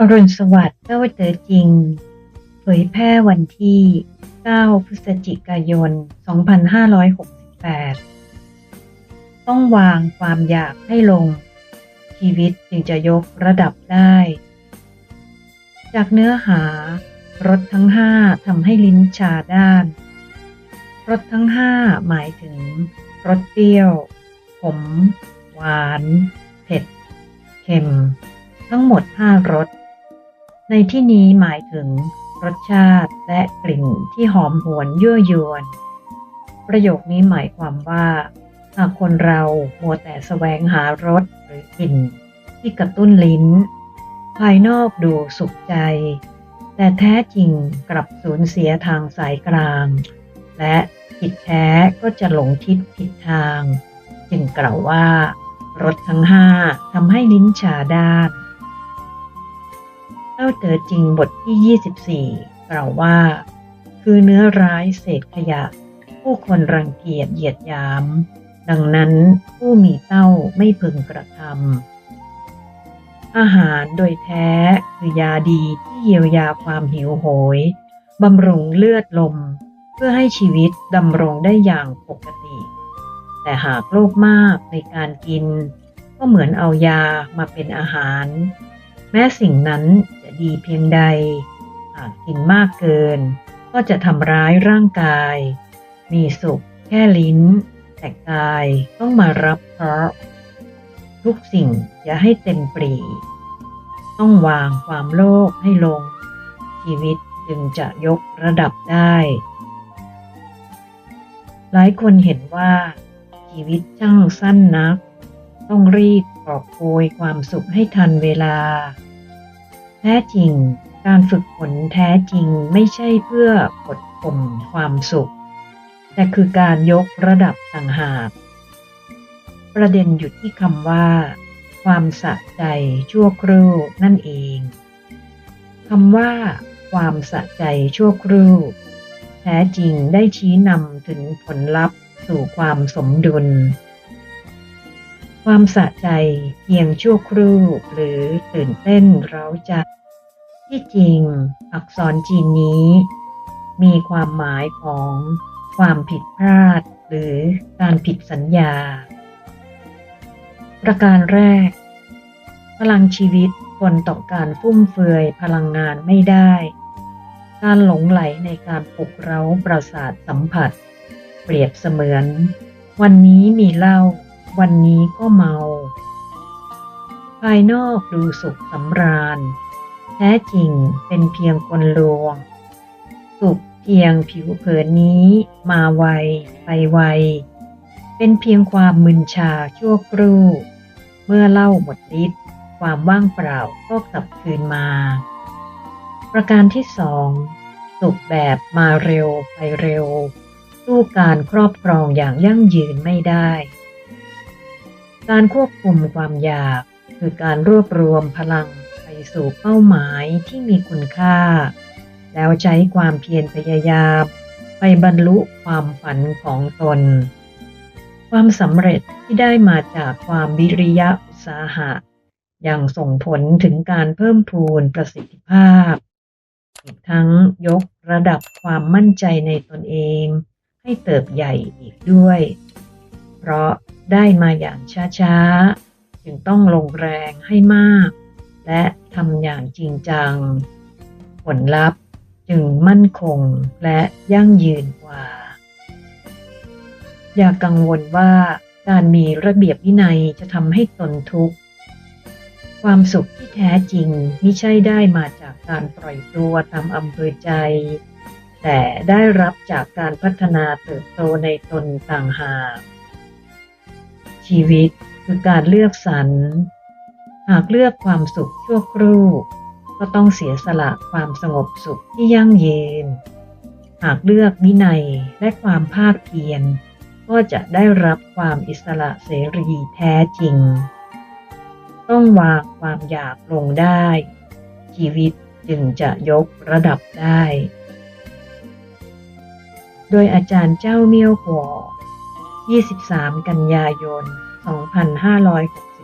อรุณสวัสดิ์เจ้าเจอจริง เผยแพร่วันที่ 9 พฤศจิกายน 2568 ต้องวางความอยากให้ลง ชีวิตจึงจะยกระดับได้ จากเนื้อหารสทั้งห้าทำให้ลิ้นชาด้านรสทั้งห้าหมายถึง รสเปรี้ยว ขม หวาน เผ็ด เค็มทั้งหมดห้ารส ในที่นี้หมายถึงรสชาติและกลิ่นที่หอมหวนยั่วยวน ประโยคนี้หมายความว่าหากคนเรามัวแต่แสวงหารสหรือกลิ่นที่กระตุ้นลิ้น ภายนอกดูสุขใจ แต่แท้จริงกลับสูญเสียทางสายกลาง และผิดแท้ก็จะหลงทิศผิดทาง จึงกล่าวว่ารสทั้งห้าทำให้ลิ้นชาด้าน เล่าเต๋อจริงบทที่ 24 กล่าวว่า คือเนื้อร้ายเศษขยะ ผู้คนรังเกียจเหยียดหยาม ดังนั้นผู้มีเต้าไม่พึงกระทำอาหารโดยแท้คือยาดีที่เยียวยาความหิวโหยบำรุงเลือดลม เพื่อให้ชีวิตดำรงได้อย่างปกติ แต่หากโลภมากในการกิน ก็เหมือนเอายามาเป็นอาหาร แม้สิ่งนั้นจะดีเพียงใด หากกินมากเกิน ก็จะทำร้ายร่างกาย มีสุขแค่ลิ้น แต่กายต้องมารับเคราะห์ทุกสิ่งอย่าให้เต็มปรี ต้องวางความโลภให้ลง ชีวิตจึงจะยกระดับได้ หลายคนเห็นว่าชีวิตช่างสั้นนัก ต้องรีบ กอบโกยความสุขให้ทันเวลา แท้จริง การฝึกฝนแท้จริงไม่ใช่เพื่อกดข่มความสุข แต่คือการยกระดับต่างหาก ประเด็นอยู่ที่คำว่า ความสะใจชั่วครู่นั่นเองคำว่า ความสะใจชั่วครู่แท้จริงได้ชี้นำถึงผลลัพธ์สู่ความสมดุล ความสะใจเพียงชั่วครู่หรือตื่นเต้นเร้าใจที่จริง อักษรจีนนี้ มีความหมายของความผิดพลาดหรือการผิดสัญญา ประการแรก พลังชีวิตคนต่อการฟุ่มเฟือยพลังงานไม่ได้ การหลงไหลในการปลุกเร้าประสาทสัมผัส เปรียบเสมือน วันนี้มีเหล้า วันนี้ก็เมา ภายนอกดูสุขสำราญ แท้จริงเป็นเพียงคนลวง สุขเพียงผิวเผินนี้มาไวไปไว เป็นเพียงความมึนชาชั่วครู่ เมื่อเล่าหมดฤทธิ์ความว่างเปล่าก็กลับคืนมา ประการที่สองสุขแบบมาเร็วไปเร็วสู้การครอบครองอย่างยั่งยืนไม่ได้ การควบคุมความอยาก คือการรวบรวมพลังไปสู่เป้าหมายที่มีคุณค่า แล้วใช้ความเพียรพยายามไปบรรลุความฝันของตน ความสำเร็จที่ได้มาจากความวิริยะอุตสาหะยังส่งผลถึงการเพิ่มพูนประสิทธิภาพ อีกทั้งยกระดับความมั่นใจในตนเอง ให้เติบใหญ่อีกด้วย เพราะได้มาอย่างช้าๆ จึงต้องลงแรงให้มาก และทำอย่างจริงจัง ผลลัพธ์จึงมั่นคงและยั่งยืนกว่า อย่ากังวลว่าการมีระเบียบวินัยจะทำให้ตนทุกข์ ความสุขที่แท้จริงไม่ใช่ได้มาจากการปล่อยตัวตามอำเภอใจ แต่ได้รับจากการพัฒนาเติบโตในตนต่างหาก ชีวิตคือการเลือกสรร หากเลือกความสุขชั่วครู่ ก็ต้องเสียสละความสงบสุขที่ยั่งยืน หากเลือกวินัยและความภาคเพียรก็จะได้รับความอิสระเสรีแท้จริง ต้องวางความอยากลงได้ ชีวิตจึงจะยกระดับได้ โดยอาจารย์เจ้าเมี่ยวกัว 23 กันยายน 2560